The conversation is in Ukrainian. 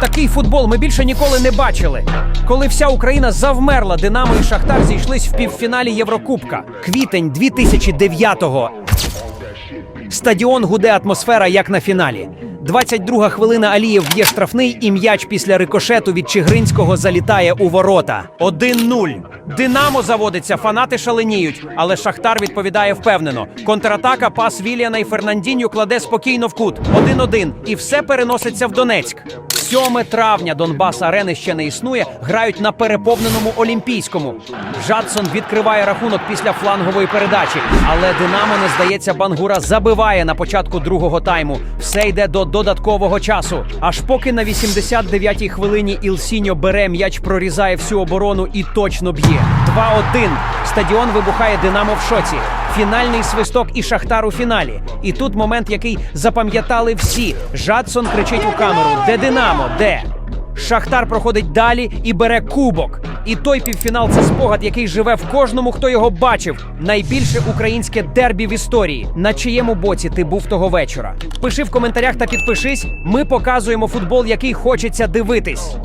Такий футбол ми більше ніколи не бачили. Коли вся Україна завмерла, Динамо і Шахтар зійшлись в півфіналі Єврокубка. Квітень 2009-го. Стадіон гуде атмосфера, як на фіналі. 22 хвилина Алієв б'є штрафний, і м'яч після рикошету від Чигринського залітає у ворота. 1-0. Динамо заводиться, фанати шаленіють, але Шахтар відповідає впевнено. Контратака, пас Вільяна і Фернандіньо кладе спокійно в кут. 1-1. І все переноситься в Донецьк. 7 травня Донбас арени ще не існує. Грають на переповненому Олімпійському. Жадсон відкриває рахунок після флангової передачі. Але Динамо не здається, Бангура забиває на початку другого тайму. Все йде до додаткового часу. Аж поки на 89-й хвилині Ілсіньо бере м'яч, прорізає всю оборону і точно б'є. 2-1. Стадіон вибухає Динамо в шоці. Фінальний свисток і Шахтар у фіналі. І тут момент, який запам'ятали всі. Жадсон кричить у камеру: Де Динамо? Де? Шахтар проходить далі і бере кубок. І той півфінал це спогад, який живе в кожному, хто його бачив. Найбільше українське дербі в історії. На чиєму боці ти був того вечора? Пиши в коментарях та підпишись. Ми показуємо футбол, який хочеться дивитись.